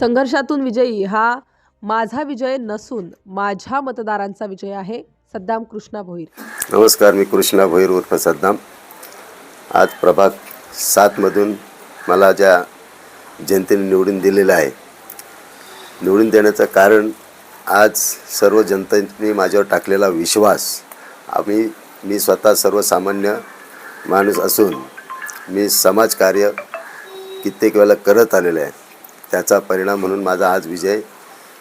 संघर्षातून विजयी हा माझा विजय नसून माझ्या मतदारांचा विजय आहे. सद्दाम कृष्णा भोईर. नमस्कार मी कृष्णा भोईर उर्फ सद्दाम. आज प्रभाग सातमधून मला ज्या जनतेने निवडून दिलेलं आहे निवडून देण्याचं कारण आज सर्व जनतेने माझ्यावर टाकलेला विश्वास आम्ही मी स्वतः सर्वसामान्य माणूस असून मी समाजकार्य कित्येक वेळेला करत आलेलं आहे. त्याचा परिणाम म्हणून माझा आज विजय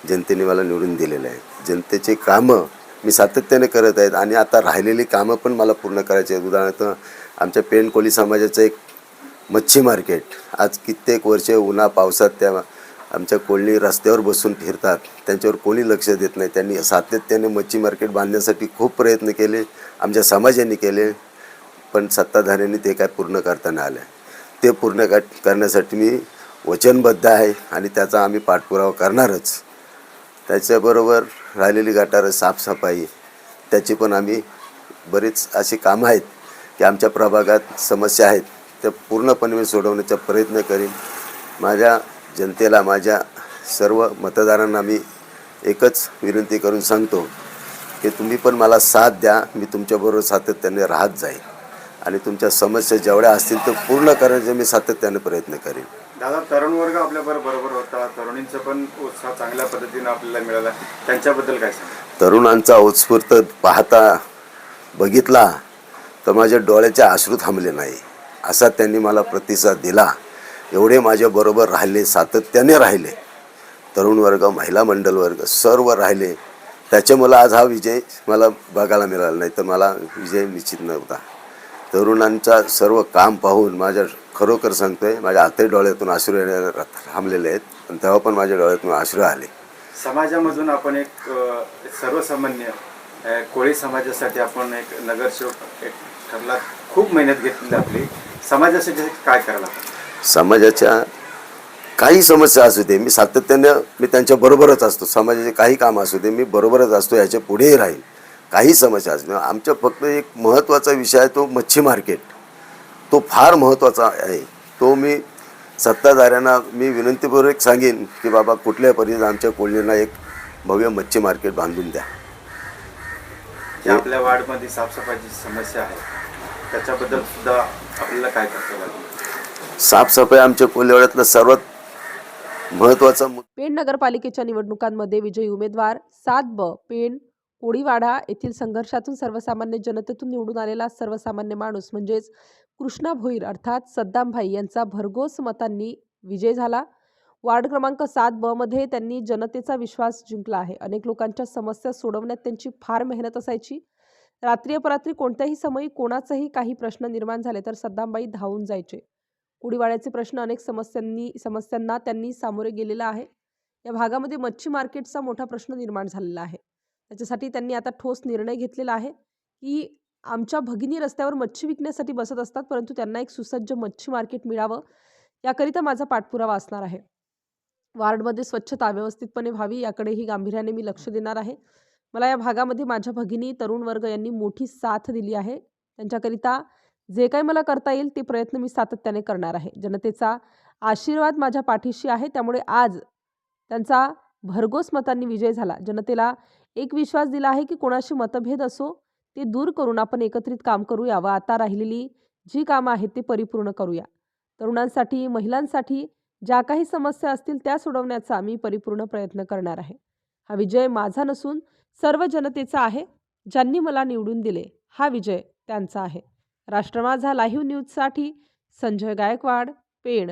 जनतेने मला निवडून दिलेला आहे. जनतेची कामं मी सातत्याने करत आहेत आणि आता राहिलेली कामं पण मला पूर्ण करायची आहेत. उदाहरणार्थ आमच्या पेण समाजाचं एक मच्छी मार्केट. आज कित्येक वर्षे उन्हा पावसात त्या आमच्या कोळणी रस्त्यावर बसून फिरतात. त्यांच्यावर कोणी लक्ष देत नाही. त्यांनी सातत्याने मच्छी मार्केट बांधण्यासाठी खूप प्रयत्न केले. आमच्या समाजाने केले. पण सत्ताधाऱ्यांनी ते काय पूर्ण करताना आलं. ते पूर्ण का करण्यासाठी मी वचनबद्ध आहे आणि त्याचा आम्ही पाठपुरावा करणारच. त्याच्याबरोबर राहिलेली गटारं साफसफाई त्याची पण आम्ही बरीच अशी कामं आहेत की आमच्या प्रभागात समस्या आहेत त्या पूर्णपणे मी सोडवण्याचा प्रयत्न करीन. माझ्या जनतेला माझ्या सर्व मतदारांना मी एकच विनंती करून सांगतो की तुम्ही पण मला साथ द्या मी तुमच्याबरोबर सातत्याने राहत जाईल आणि तुमच्या समस्या जेवढ्या असतील तर पूर्ण करण्याचा मी सातत्याने प्रयत्न करेन. दादा तरुण वर्ग आपल्या बरोबर होता. तरुणींचा पण उत्साह चांगल्या पद्धतीने आपल्याला मिळाला. त्यांच्याबद्दल काय तरुणांचा उत्स्फूर्त पाहता बघितला तर माझ्या डोळ्याचे अश्रू थांबले नाही. असा त्यांनी मला प्रतिसाद दिला. एवढे माझ्याबरोबर राहिले सातत्याने राहिले. तरुण वर्ग महिला मंडल वर्ग सर्व राहिले. त्याच्यामुळं आज हा विजय मला बघायला मिळाला नाही तर मला विजय निश्चित नव्हता. तरुणांचा सर्व काम पाहून माझ्या खरोखर सांगतोय माझ्या आतही डोळ्यातून अश्रू येण्याला थांबलेले आहेत. पण तेव्हा पण माझ्या डोळ्यातून अश्रू आले. समाजामधून आपण एक सर्वसामान्य कोळी समाजासाठी आपण एक नगरसेवक एक ठरला खूप मेहनत घेतली आपली. समाजासाठी काय करायला समाजाच्या काही समस्या असू दे मी सातत्याने मी त्यांच्या बरोबरच असतो. समाजाचे काही काम असू दे मी बरोबरच असतो याच्या पुढेही राहील. काही समस्या असू दे आमच्या फक्त एक महत्त्वाचा विषय आहे तो मच्छी मार्केट. तो फार महत्त्वाचा आहे. तो मी सत्ताधाऱ्यांना मी विनंतीपूर्वक सांगेन की बाबा कुठल्या परिस्थितीत आमच्या कोळींना एक भव्य मच्छी मार्केट बांधून द्या. आपल्या वार्डमध्ये साफसफाईची समस्या आहे. त्याच्याबद्दल सुद्धा आपल्याला काय करता लागेल साफसफाई आमच्या कोल्हेवाड्यातला सर्वात महत्त्वाचा मुद्दा पेण नगरपालिकेच्या निवडणुकांमध्ये विजयी उमेदवार सात ब पेण कोळीवाडा येथील संघर्षातून सर्वसामान्य जनतेतून निवडून आलेला सर्वसामान्य माणूस म्हणजेच कृष्णा भोईर अर्थात सद्दामभाई यांचा भरघोस मतांनी विजय झाला. वार्ड क्रमांक सात ब मध्ये त्यांनी जनतेचा विश्वास जिंकला आहे. अनेक लोकांच्या समस्या सोडवण्यात त्यांची फार मेहनत असायची. रात्री अपरात्री कोणत्याही समयी कोणाचाही काही प्रश्न निर्माण झाले तर सद्दामबाई धावून जायचे. कुडीवाड्याचे प्रश्न अनेक समस्यांनी समस्यांना त्यांनी सामोरे गेलेला आहे. या भागामध्ये मच्छी मार्केटचा मोठा प्रश्न निर्माण झालेला आहे. याच्यासाठी त्यांनी आता ठोस निर्णय घेतलेला आहे की आमच्या भगिनी रस्त्यावर मच्छी विकण्यासाठी बसत असतात परंतु त्यांना एक सुसज्ज मच्छी मार्केट मिळावं याकरिता माझा पाठपुरावा असणार आहे. वार्डमध्ये स्वच्छता व्यवस्थितपणे व्हावी याकडेही गांभीर्याने मी लक्ष देणार आहे. मला या भागामध्ये माझ्या भगिनी तरुण वर्ग यांनी मोठी साथ दिली आहे. त्यांच्याकरिता जे काही मला करता येईल ते प्रयत्न मी सातत्याने करणार आहे. जनतेचा आशीर्वाद माझ्या पाठीशी आहे त्यामुळे आज त्यांचा भरघोस मतांनी विजय झाला. जनतेला एक विश्वास दिला आहे की कोणाशी मतभेद असो ते दूर करून आपण एकत्रित काम करूया व आता राहिलेली जी कामं आहेत ते परिपूर्ण करूया. तरुणांसाठी महिलांसाठी ज्या काही समस्या असतील त्या सोडवण्याचा मी परिपूर्ण प्रयत्न करणार आहे. हा विजय माझा नसून सर्व जनतेचा आहे. ज्यांनी मला निवडून दिले हा विजय त्यांचा आहे. राष्ट्र माझा लाईव्ह न्यूजसाठी संजय गायकवाड पेण.